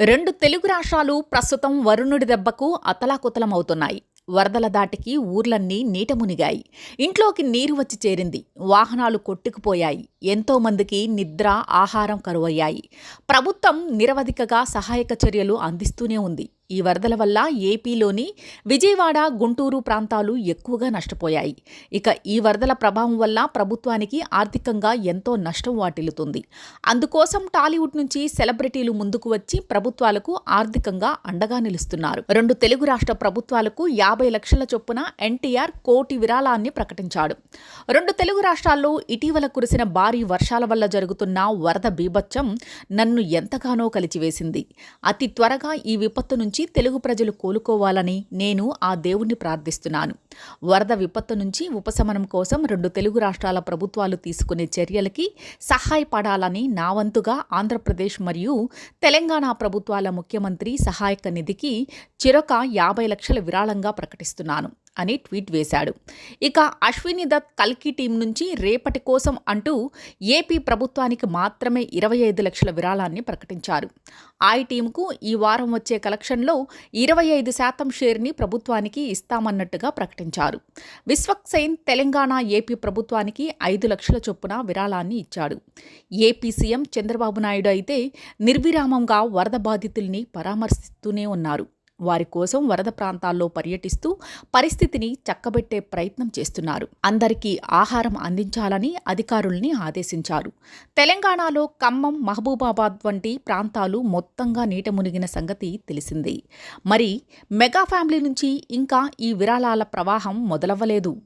రెండు తెలుగు రాష్ట్రాలు ప్రస్తుతం వరుణుడి దెబ్బకు అతలాకుతలమవుతున్నాయి. వరదల దాటికి ఊర్లన్నీ నీట మునిగాయి. ఇంట్లోకి నీరు వచ్చి చేరింది. వాహనాలు కొట్టుకుపోయాయి. ఎంతోమందికి నిద్ర ఆహారం కరువయ్యాయి. ప్రభుత్వం నిరవధికగా సహాయక చర్యలు అందిస్తూనే ఉంది. ఈ వరదల వల్ల ఏపీలోని విజయవాడ గుంటూరు ప్రాంతాలు ఎక్కువగా నష్టపోయాయి. ఇక ఈ వరదల ప్రభావం వల్ల ప్రభుత్వానికి ఆర్థికంగా ఎంతో నష్టం వాటిల్లుతుంది. అందుకోసం టాలీవుడ్ నుంచి సెలబ్రిటీలు ముందుకు వచ్చి ప్రభుత్వాలకు ఆర్థికంగా అండగా నిలుస్తున్నారు. రెండు తెలుగు రాష్ట్ర ప్రభుత్వాలకు యాభై లక్షల చొప్పున ఎన్టీఆర్ కోటి విరాళాన్ని ప్రకటించాడు. రెండు తెలుగు రాష్ట్రాల్లో ఇటీవల కురిసిన భారీ వర్షాల వల్ల జరుగుతున్న వరద బీభత్సం నన్ను ఎంతగానో కలిచివేసింది. అతి త్వరగా ఈ విపత్తు నుంచి తెలుగు ప్రజలు కోలుకోవాలని నేను ఆ దేవుణ్ణి ప్రార్థిస్తున్నాను. వరద విపత్తు నుంచి ఉపశమనం కోసం రెండు తెలుగు రాష్ట్రాల ప్రభుత్వాలు తీసుకునే చర్యలకి సహాయపడాలని నా వంతుగా ఆంధ్రప్రదేశ్ మరియు తెలంగాణ ప్రభుత్వాల ముఖ్యమంత్రి సహాయక నిధికి చిరొక యాభై లక్షల విరాళంగా ప్రకటిస్తున్నాను అని ట్వీట్ వేశాడు. ఇక అశ్విని దత్ కల్కి టీం నుంచి రేపటి కోసం అంటూ ఏపీ ప్రభుత్వానికి మాత్రమే ఇరవై ఐదు లక్షల విరాళాన్ని ప్రకటించారు. ఆ టీంకు ఈ వారం వచ్చే కలెక్షన్లో ఇరవై ఐదు శాతం షేర్ని ప్రభుత్వానికి ఇస్తామన్నట్టుగా ప్రకటించారు. విశ్వక్సేన్ తెలంగాణ ఏపీ ప్రభుత్వానికి ఐదు లక్షల చొప్పున విరాళాన్ని ఇచ్చాడు. ఏపీ సీఎం చంద్రబాబు నాయుడు అయితే నిర్విరామంగా వరద బాధితుల్ని పరామర్శిస్తూనే ఉన్నారు. వారి కోసం వరద ప్రాంతాల్లో పర్యటిస్తూ పరిస్థితిని చక్కబెట్టే ప్రయత్నం చేస్తున్నారు. అందరికీ ఆహారం అందించాలని అధికారుల్ని ఆదేశించారు. తెలంగాణలో ఖమ్మం మహబూబాబాద్ వంటి ప్రాంతాలు మొత్తంగా నీట మునిగిన సంగతి తెలిసింది. మరి మెగా ఫ్యామిలీ నుంచి ఇంకా ఈ విరాళాల ప్రవాహం మొదలవ్వలేదు.